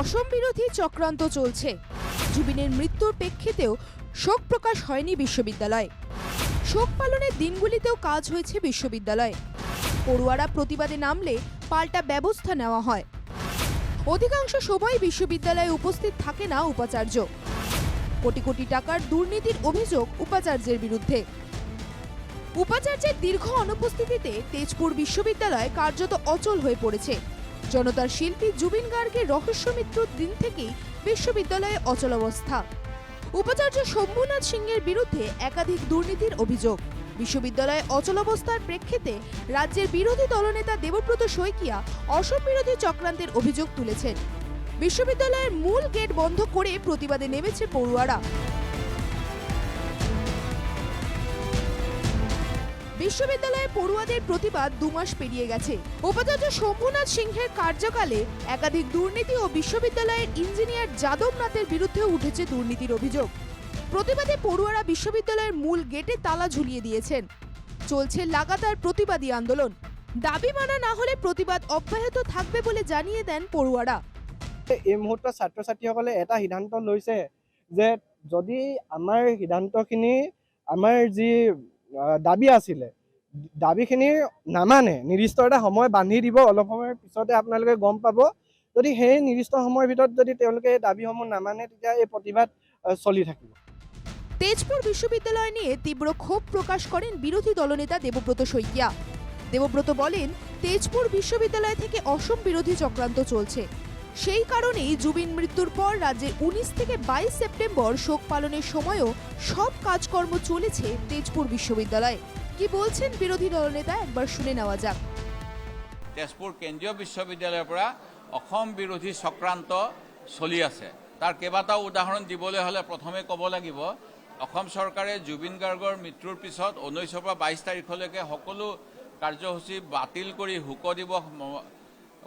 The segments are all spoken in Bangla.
অসম বিরোধী চক্রান্ত চলছে। জুবিনের মৃত্যুর প্রেক্ষিতেও শোক প্রকাশ হয়নি বিশ্ববিদ্যালয়। শোক পালনের দিনগুলিতেও কাজ হয়েছে বিশ্ববিদ্যালয়ে। পড়ুয়ারা প্রতিবাদে নামলে পাল্টা ব্যবস্থা নেওয়া হয়। অধিকাংশ সময় বিশ্ববিদ্যালয়ে উপস্থিত থাকে না উপাচার্য। কোটি কোটি টাকার দুর্নীতির অভিযোগ উপাচার্যের বিরুদ্ধে। উপাচার্যের দীর্ঘ অনুপস্থিতিতে তেজপুর বিশ্ববিদ্যালয় কার্যত অচল হয়ে পড়েছে। জনতার শিল্পী জুবিন গার্গের রহস্য মৃত্যুর দিন থেকেই বিশ্ববিদ্যালয়ে অচলাবস্থা উপাচার্য শম্ভুনাথ সিংয়ের বিরুদ্ধে একাধিক দুর্নীতির অভিযোগ। বিশ্ববিদ্যালয়ে অচলাবস্থার প্রেক্ষিতে রাজ্যের বিরোধী দলনেতা দেবব্রত শইকিয়া অসম বিরোধী চক্রান্তের অভিযোগ তুলেছেন। বিশ্ববিদ্যালয়ের মূল গেট বন্ধ করে প্রতিবাদে নেমেছে পড়ুয়ারা। বিশ্ববিদ্যালয়ে পড়ুয়াদের প্রতিবাদ দু মাস পেরিয়ে গেছে। উপাচার্য শম্ভুনাথ সিংহের কার্যকালে একাধিক দুর্নীতি ও বিশ্ববিদ্যালয়ের ইঞ্জিনিয়ার যাদব নাথের বিরুদ্ধে উঠেছে দুর্নীতির অভিযোগ। প্রতিবাদে পড়ুয়ারা বিশ্ববিদ্যালয়ের মূল গেটে তালা ঝুলিয়ে দিয়েছেন। চলছে লাগাতার প্রতিবাদী আন্দোলন। দাবি মানা না হলে প্রতিবাদ অব্যাহত থাকবে বলে জানিয়ে দেন পড়ুয়ারা। এই মুহূৰ্তত ছাত্ৰ ছাত্ৰীসকলে এটা সিদ্ধান্ত লৈছে যে যদি আমাৰ সিদ্ধান্তখিনি, আমাৰ যি দাবি আছিলে। দাবীখিনি নামানে। নিৰ্দিষ্ট এটা সময় বান্ধি দিব। অলপ সময়ৰ পিছতে আপোনালোকে গম পাব। যদি সেই নিৰ্দিষ্ট সময়ৰ ভিতৰত যদি তেওঁলোকে এই দাবীসমূহ নামানে, তেতিয়া এই প্ৰতিবাদ চলি থাকিব। তেজপুর বিশ্ববিদ্যালয় নিয়ে তীব্র ক্ষোভ প্রকাশ করেন বিরোধী দলনেতা দেবব্রত শইকিয়া। দেবব্রত বলেন তেজপুর বিশ্ববিদ্যালয় থেকে অসম বিরোধী চক্রান্ত চলছে। সেই কারণেই জুবিন মৃত্যুর পর রাজ্যে উনিশ থেকে বাইশ সেপ্টেম্বর শোক পালনের সময়ও সব কাজকর্ম চলেছে তেজপুর বিশ্ববিদ্যালয়ে। কি বলছেন বিরোধী দলনেতা? একবার শুনে নেওয়া যাক। তেজপুৰ কেন্দ্ৰীয় বিশ্ববিদ্যালয়ৰ পৰা অসম বিৰোধী চক্ৰান্ত চলি আছে। তাৰ কেইবাটাও উদাহৰণ দিবলৈ হ'লে প্ৰথমে ক'ব লাগিব, অসম চৰকাৰে জুবিন গাৰ্গৰ মৃত্যুৰ পিছত ঊনৈছৰ পৰা বাইছ তাৰিখলৈকে সকলো কাৰ্যসূচী বাতিল কৰি শোক দিৱস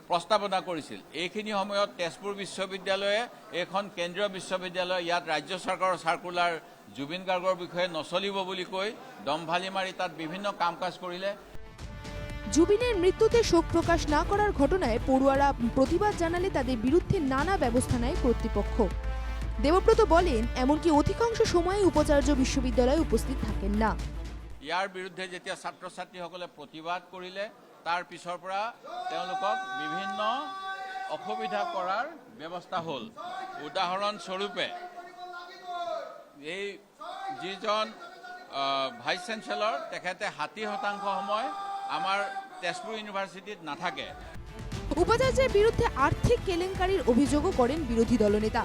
প্ৰস্তাৱনা কৰিছিল। এইখিনি সময়ত তেজপুৰ বিশ্ববিদ্যালয়ে এখন কেন্দ্ৰীয় বিশ্ববিদ্যালয় ইয়াত ৰাজ্য চৰকাৰৰ চাৰ্কুলাৰ জুবিন গাৰ্গৰ বিষয়ে নচলিব বুলি কৈ দম্ভালি মাৰি তাত বিভিন্ন কাম কাজ কৰিলে। জুবিনের মৃত্যুতে শোক প্রকাশ না করার ঘটনায় পড়ুয়ারা প্রতিবাদ জানালে তাদের বিরুদ্ধে নানা ব্যবস্থা নেয় কর্তৃপক্ষ। দেবব্রত বলেন এমনকি অধিকাংশ সময় উপাচার্য বিশ্ববিদ্যালয়ে উপস্থিত থাকেন না। ইয়াৰ বিৰুদ্ধে যেতিয়া ছাত্ৰ ছাত্ৰীসকলে প্ৰতিবাদ কৰিলে তাৰ পিছৰ পৰা তেওঁলোকক বিভিন্ন অসুবিধা কৰাৰ ব্যৱস্থা হ'ল। উদাহৰণস্বৰূপে এই যিজন ভাইচ চেঞ্চেলৰ তেখেতে ষাঠি শতাংশ সময় আমাৰ তেজপুৰ ইউনিভাৰ্চিটিত নাথাকে। উপাচার্যের বিরুদ্ধে আর্থিক কেলেঙ্কারির অভিযোগও করেন বিরোধী দলনেতা।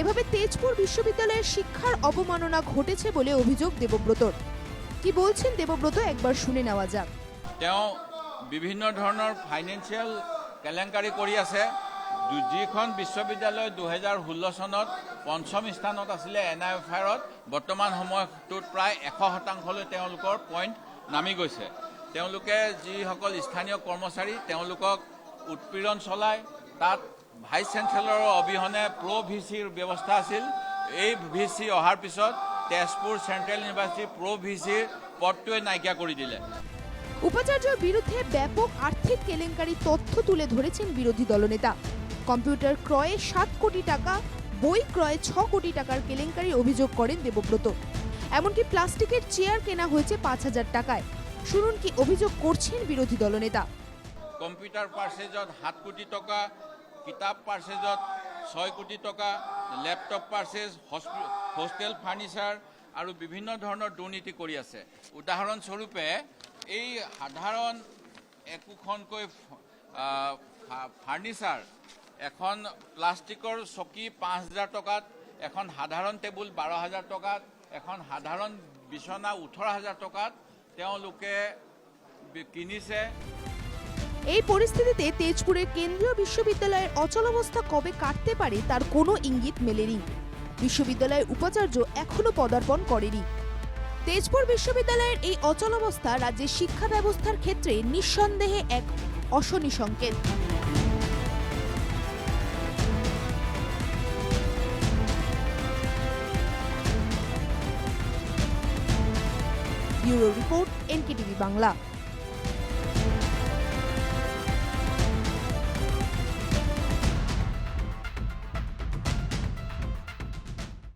এভাবে তেজপুর বিশ্ববিদ্যালয়ের শিক্ষার অবমাননা ঘটেছে বলে অভিযোগ দেবব্রতর। কি বলছেন দেবব্রত একবার শুনে নেওয়া যাক। তেওঁ বিভিন্ন ধৰণৰ ফাইনেন্সিয়েল কেলেংকাৰী কৰি আছে। যিখন বিশ্ববিদ্যালয় দুহেজাৰ ষোল্ল চনত পঞ্চম স্থানত আছিলে এন আই এফ আৰত বৰ্তমান সময়টোত প্ৰায় এশ শতাংশলৈ তেওঁলোকৰ পইণ্ট নামি গৈছে। তেওঁলোকে যিসকল স্থানীয় কৰ্মচাৰী, তেওঁলোকক উৎপীড়ন চলায়, তাত ভাইচ চেঞ্চেলৰৰ অবিহনে প্ৰ' ভি চিৰ ব্যৱস্থা আছিল। এই ভি চি অহাৰ পিছত তেজপুৰ চেণ্ট্ৰেল ইউনিভাৰ্চিটিৰ প্ৰ' ভি চিৰ পদটোৱে নাইকিয়া কৰি দিলে। উপাচার্যের বিরুদ্ধে ব্যাপক আর্থিক কেলেঙ্কারি তথ্য তুলে ধরেছেন বিরোধী দলনেতা। কম্পিউটার ক্রয়ে সাত কোটি টাকা, বই ক্রয়ে ছ কোটি টাকার কেলেঙ্কারির অভিযোগ করেন দেবব্রত। এমনকি প্লাস্টিকের চেয়ার কেনা হয়েছে পাঁচ হাজার টাকায়। শুনুন কি অভিযোগ করছেন বিরোধী দলনেতা। কম্পিউটাৰ পাৰ্চেজত সাত কোটি টকা, কিতাপ পাৰ্চেজত ছয় কোটি টকা লেপটপ পাৰ্চেজ হস্পি- হোষ্টেল ফাৰ্নিচাৰ আৰু বিভিন্ন ধৰণৰ দুৰ্নীতি কৰি আছে। উদাহৰণস্বৰূপে এই সাধাৰণ একোখনকৈ ফ- আহ, ফা- ফাৰ্নিচাৰ এখন প্লাষ্টিকৰ চকী পাঁচ হাজাৰ টকাত এখন সাধাৰণ টেবুল বাৰ হাজাৰ টকাত এখন সাধাৰণ বিচনা ওঠৰ হাজাৰ টকাত তেওঁলোকে কিনিছে। এই পরিস্থিতিতে তেজপুরের কেন্দ্রীয় বিশ্ববিদ্যালয়ের অচলাবস্থা কবে কাটতে পারে তার কোনো ইঙ্গিত মেলেনি। বিশ্ববিদ্যালয়ের উপাচার্য এখনও পদার্পণ করেনি তেজপুর বিশ্ববিদ্যালয়ের এই অচলাবস্থা রাজ্যের শিক্ষা ব্যবস্থার ক্ষেত্রে নিঃসন্দেহে এক অশনি সংকেত। Bureau report, NKTV Bangla.